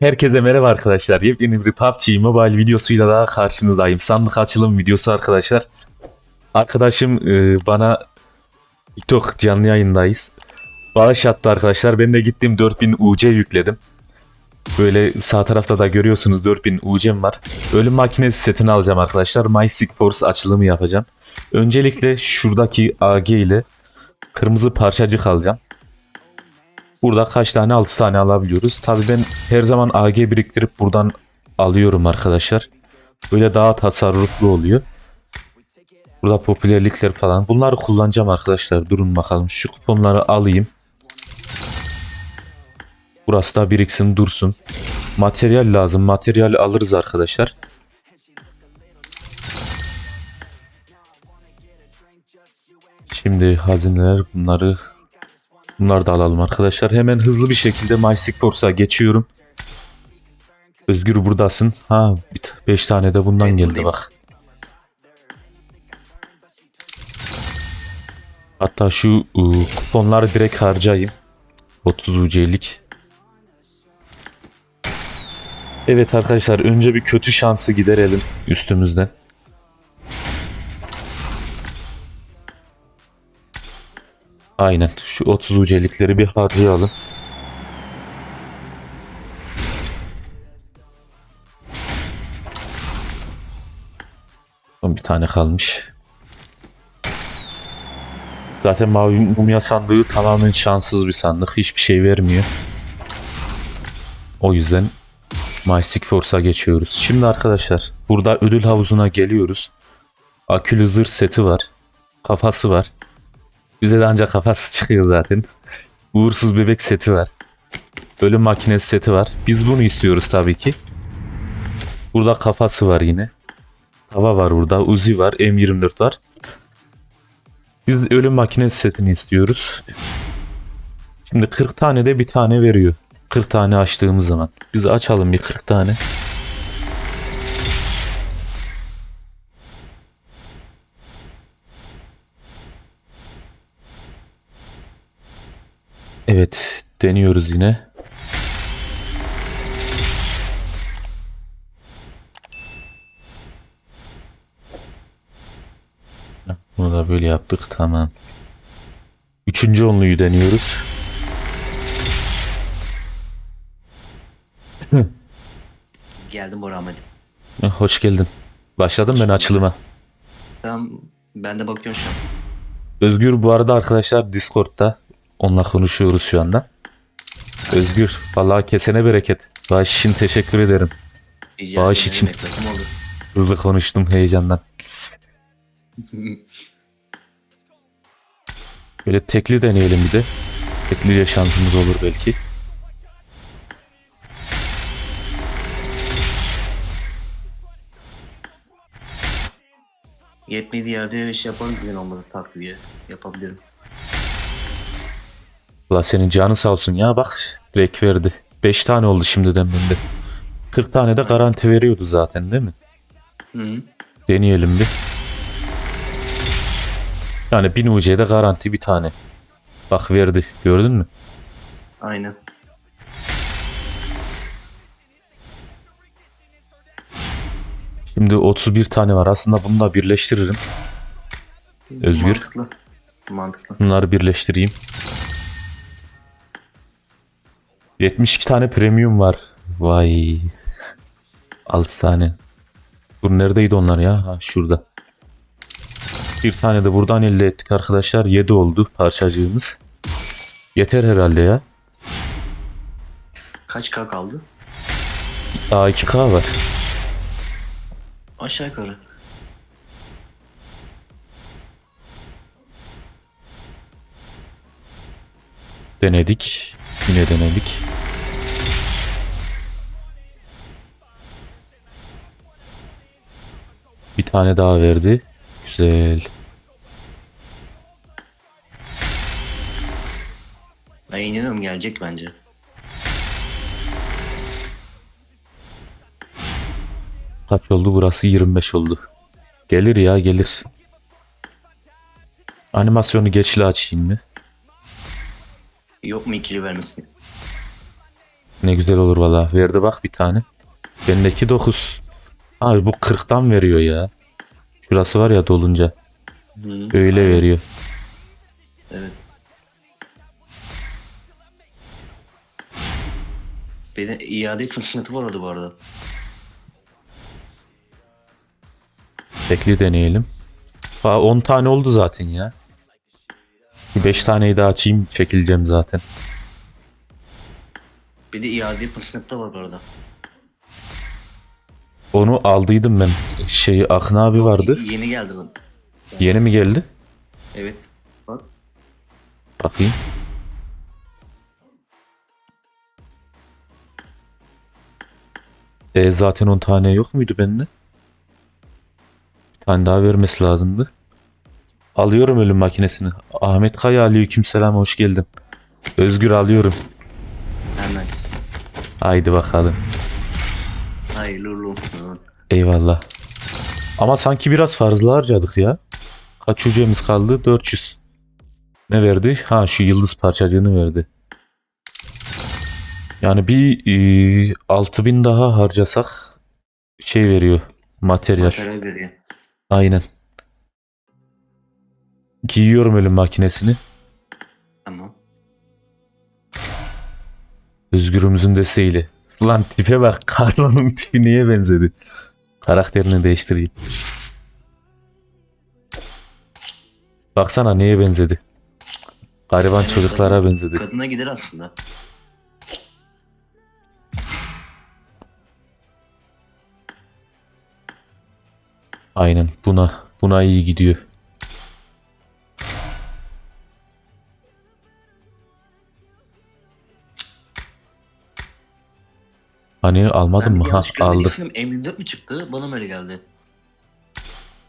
Herkese merhaba arkadaşlar. Yepyeni bir PUBG Mobile videosuyla daha karşınızdayım. Sandık açılım videosu arkadaşlar. Arkadaşım e, bana TikTok canlı yayındayız. Bağış attı arkadaşlar. Ben de gittim 4000 UC yükledim. Böyle sağ tarafta da görüyorsunuz 4000 UC'm var. Ölüm makinesi setini alacağım arkadaşlar. My Sick Force açılımı yapacağım. Öncelikle şuradaki AG ile kırmızı parçacık alacağım. Burada kaç tane 6 tane alabiliyoruz. Tabii ben her zaman AG biriktirip buradan alıyorum arkadaşlar. Böyle daha tasarruflu oluyor. Burada popülerlikler falan. Bunları kullanacağım arkadaşlar. Durun bakalım. Şu kuponları alayım. Burası da biriksin dursun. Materyal lazım. Materyal alırız arkadaşlar. Şimdi hazineler bunları Bunları da alalım arkadaşlar. Hemen hızlı bir şekilde MySick Force'a geçiyorum. Özgür buradasın. Ha 5 tane de bundan Ben geldi buradayım. bak. Hatta şu ıı, kuponları direkt harcayayım. 30 UC'lik. Evet arkadaşlar önce bir kötü şansı giderelim üstümüzden. Aynen. Şu 30 UC'likleri bir harcayalım. Bir tane kalmış. Zaten mavi mumya sandığı tamamen şanssız bir sandık. Hiçbir şey vermiyor. O yüzden Mystic Force'a geçiyoruz. Şimdi arkadaşlar burada ödül havuzuna geliyoruz. Akülü zırh seti var. Kafası var. Bize de ancak kafası çıkıyor zaten. Uğursuz bebek seti var. Ölüm makinesi seti var. Biz bunu istiyoruz tabii ki. Burada kafası var yine. Tava var burada. Uzi var. M24 var. Biz ölüm makinesi setini istiyoruz. Şimdi 40 tane de bir tane veriyor. 40 tane açtığımız zaman. Biz açalım bir 40 tane. Evet, deniyoruz yine. Bunu da böyle yaptık, tamam. Üçüncü onluyu deniyoruz. Geldim Orhan hadi. Eh, Hoş geldin. Başladım ben açılıma. Tamam ben de bakıyorum şu an. Özgür bu arada arkadaşlar Discord'da. Onunla konuşuyoruz şu anda. Özgür, vallahi kesene bereket. Bağış için teşekkür ederim. Rica Bağış ederim, için. ne demek. Hızlı konuştum heyecandan. Böyle tekli deneyelim bir de. Teklice şansımız olur belki. Yetmediği yerde iş yapalım gün olmadı takviye yapabilirim. Valla senin canı sağ olsun ya bak direkt verdi. 5 tane oldu şimdiden bende. 40 tane de garanti veriyordu zaten değil mi? Hı -hı. Deneyelim bir. Yani 1000 UC'de garanti bir tane. Bak verdi gördün mü? Aynen. Şimdi 31 tane var aslında bunu da birleştiririm. Özgür. Mantıklı. Mantıklı. Bunları birleştireyim. 72 tane premium var. Vay. 6 tane. Dur neredeydi onlar ya? Ha şurada. Bir tane de buradan elde ettik arkadaşlar. 7 oldu parçacığımız. Yeter herhalde ya. Kaç K kaldı? A2K var. Aşağı yukarı. Denedik. Yine denedik. Bir tane daha verdi. Güzel. Ben inanıyorum gelecek bence. Kaç oldu burası? 25 oldu. Gelir ya gelir. Animasyonu geçli açayım mı? Yok mu ikili vermek? Ne güzel olur valla. Verdi bak bir tane. Bendeki 9. Abi bu 40'tan veriyor ya. Şurası var ya dolunca. Hı. Öyle veriyor. Evet. Beni iade fırsatı var orada bu arada. Tekli deneyelim. Aa, 10 tane oldu zaten ya. 5 taneyi daha açayım çekileceğim zaten. Bir de iade fırsatı var bu arada. Onu aldıydım ben. Şey Akın abi vardı. Y- yeni geldi bu. Yeni mi geldi? Evet. Bak. Bakayım. E zaten 10 tane yok muydu bende? Bir tane daha vermesi lazımdı. Alıyorum ölüm makinesini. Ahmet Kaya aleykümselam hoş geldin. Özgür alıyorum. Hemen. Haydi bakalım. Hayırlı olsun. Eyvallah. Ama sanki biraz fazla harcadık ya. Kaç hücremiz kaldı? 400. Ne verdi? Ha şu yıldız parçacığını verdi. Yani bir e, 6000 daha harcasak şey veriyor. Materyal. Materyal veriyor. Aynen. Giyiyorum ölüm makinesini. Tamam. Özgürümüzün desteğiyle. Lan tipe bak. Carlo'nun tipi niye benzedi? Karakterini değiştireyim. Baksana neye benzedi? Gariban çocuklara benzedi. Kadına gider aslında. Aynen buna. Buna iyi gidiyor. Hani almadın mı? Ha aldım. film M24 mü çıktı? Bana mı öyle geldi?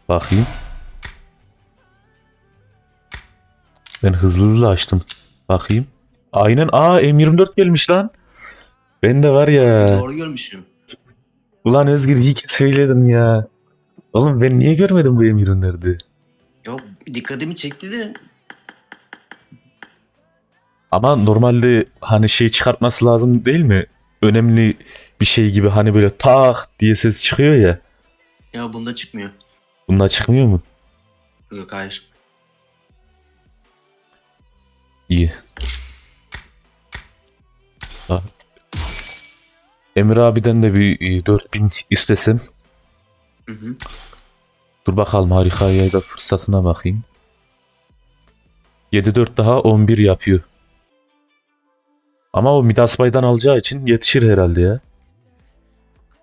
Bakayım. Ben hızlı açtım. Bakayım. Aynen. Aa M24 gelmiş lan. Ben de var ya. Doğru görmüşüm. Ulan Özgür iyi ki söyledin ya. Oğlum ben niye görmedim bu M24'leri? Ya dikkatimi çekti de Ama normalde hani şey çıkartması lazım değil mi? Önemli bir şey gibi hani böyle tak diye ses çıkıyor ya. ya bunda çıkmıyor. Bunlar çıkmıyor mu? Yok hayır. İyi. Ha. Emir abiden de bir e, 4000 istesem. Hı hı. Dur bakalım harikaya da fırsatına bakayım. 7-4 daha 11 yapıyor. Ama o Midas Bay'dan alacağı için yetişir herhalde ya.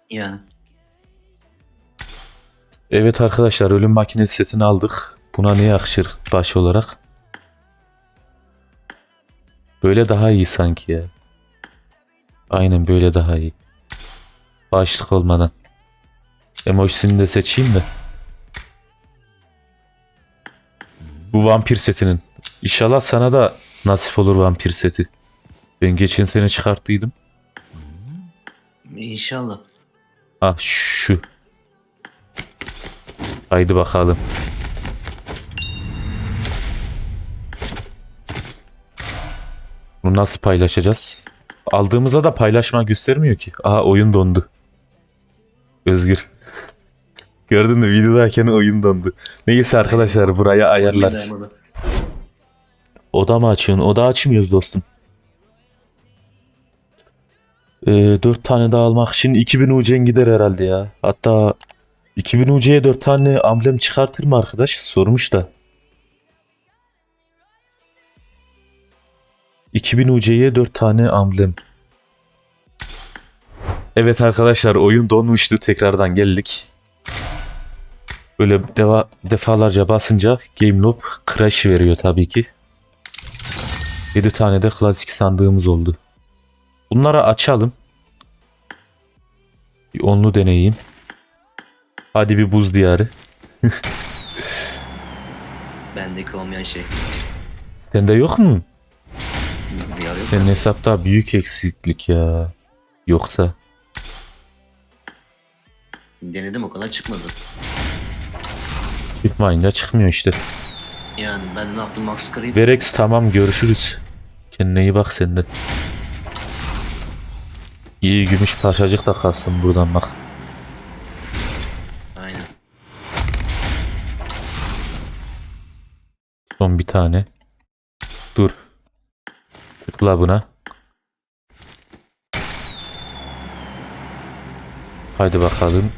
Yani. Evet arkadaşlar ölüm makinesi setini aldık. Buna ne yakışır baş olarak? Böyle daha iyi sanki ya. Aynen böyle daha iyi. Başlık olmadan. Emojisini de seçeyim de. Bu vampir setinin. İnşallah sana da nasip olur vampir seti. Ben geçen sene çıkarttıydım. İnşallah. Ah şu. Haydi bakalım. Bunu nasıl paylaşacağız? Aldığımızda da paylaşma göstermiyor ki. Aha oyun dondu. Özgür. Gördün mü videodayken oyun dondu. Neyse arkadaşlar buraya. Dayanamadı. Oda mı açıyorsun? Oda açmıyoruz dostum. Ee, 4 tane daha almak için 2000 UC'n gider herhalde ya. Hatta 2000 UC'ye 4 tane amblem çıkartır mı arkadaş? Sormuş da. 2000 UC'ye 4 tane amblem. Evet arkadaşlar oyun donmuştu. Tekrardan geldik. Böyle deva, defalarca basınca Game Loop crash veriyor tabii ki. 7 tane de klasik sandığımız oldu. Bunları açalım. Bir onlu deneyeyim. Hadi bir buz diyarı. Bendeki olmayan şey. Sende yok mu? Diyar yok. Senin hesapta büyük eksiklik ya. Yoksa. Denedim o kadar çıkmadı. Çıkmayınca çıkmıyor işte. Yani ben ne yaptım Max Verex tamam görüşürüz. Kendine iyi bak sen de. İyi gümüş parçacık da kastım buradan bak. Aynen. Son bir tane. Dur. Tıkla buna. Haydi bakalım.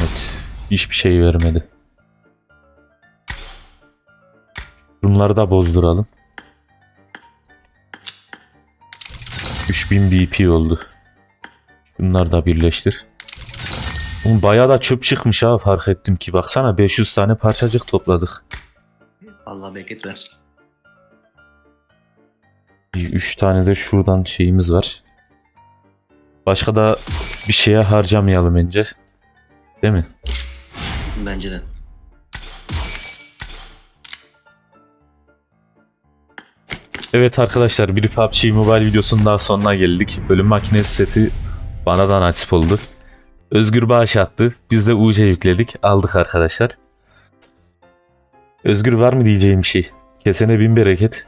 Evet. Hiçbir şey vermedi. Bunları da bozduralım. 3000 BP oldu. Bunları da birleştir. Oğlum bayağı da çöp çıkmış ha fark ettim ki. Baksana 500 tane parçacık topladık. Allah bereket versin. 3 tane de şuradan şeyimiz var. Başka da bir şeye harcamayalım önce. Değil mi? Bence de. Evet arkadaşlar bir PUBG Mobile videosunun daha sonuna geldik. Bölüm makinesi seti bana da nasip oldu. Özgür bağış attı. Biz de UC yükledik. Aldık arkadaşlar. Özgür var mı diyeceğim bir şey? Kesene bin bereket.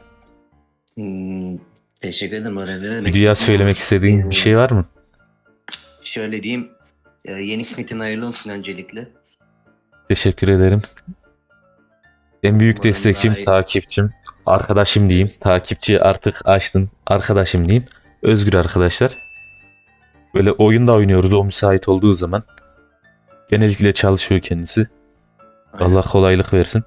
Hmm, teşekkür ederim. Öğrenmene Videoya söylemek istediğin bir şey var mı? Şöyle diyeyim. e, Yeni hikmetin hayırlı olsun öncelikle. Teşekkür ederim. En büyük Umarım destekçim, takipçim, arkadaşım diyeyim. Takipçi artık açtın. Arkadaşım diyeyim. Özgür arkadaşlar. Böyle oyunda oynuyoruz o müsait olduğu zaman. Genellikle çalışıyor kendisi. Aynen. Allah kolaylık versin.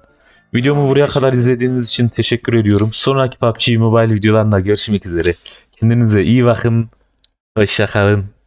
Videomu buraya kadar izlediğiniz için teşekkür ediyorum. Sonraki PUBG Mobile videolarında görüşmek üzere. Kendinize iyi bakın. Hoşça kalın.